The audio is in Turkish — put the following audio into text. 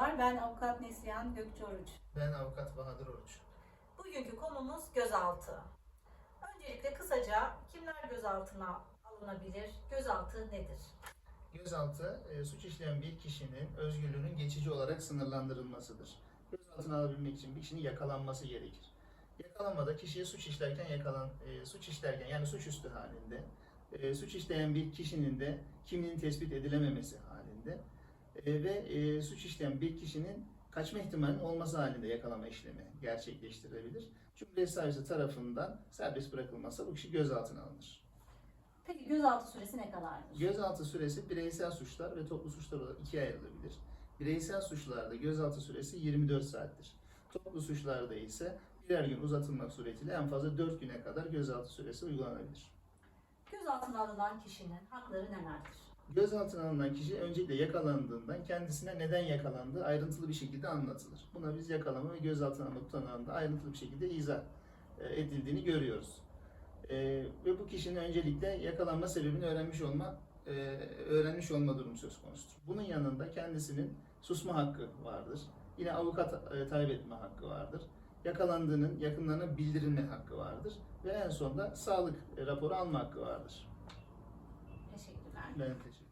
Merhabalar, ben avukat Neslihan Gökçeoruç. Ben avukat Bahadır Oruç. Bugünkü konumuz gözaltı. Öncelikle kısaca kimler gözaltına alınabilir, gözaltı nedir? Gözaltı, e, suç işleyen bir kişinin özgürlüğünün geçici olarak sınırlandırılmasıdır. Gözaltına alabilmek için bir kişinin yakalanması gerekir. Yakalanmada kişiye suç işlerken yakalan, e, suç işlerken yani suçüstü halinde, e, suç işleyen bir kişinin de kimliğinin tespit edilememesi halinde e, ve e, suç işleyen bir kişinin kaçma ihtimalinin olması halinde yakalama işlemi gerçekleştirilebilir. Cumhuriyet Savcısı tarafından serbest bırakılmazsa bu kişi gözaltına alınır. Peki gözaltı süresi ne kadardır? Gözaltı süresi bireysel suçlar ve toplu suçlar olarak ikiye ayrılabilir. Bireysel suçlarda gözaltı süresi 24 saattir. Toplu suçlarda ise birer gün uzatılmak suretiyle en fazla 4 güne kadar gözaltı süresi uygulanabilir. Gözaltına alınan kişinin hakları nelerdir? Gözaltına alınan kişi öncelikle yakalandığından kendisine neden yakalandığı ayrıntılı bir şekilde anlatılır. Buna biz yakalama ve gözaltına alma tutanağında ayrıntılı bir şekilde izah e, edildiğini görüyoruz. E, ve bu kişinin öncelikle yakalanma sebebini öğrenmiş olma e, öğrenmiş olma durumu söz konusudur. Bunun yanında kendisinin susma hakkı vardır. Yine avukat e, talep etme hakkı vardır. Yakalandığının yakınlarına bildirilme hakkı vardır. Ve en sonunda sağlık e, raporu alma hakkı vardır. Clarification.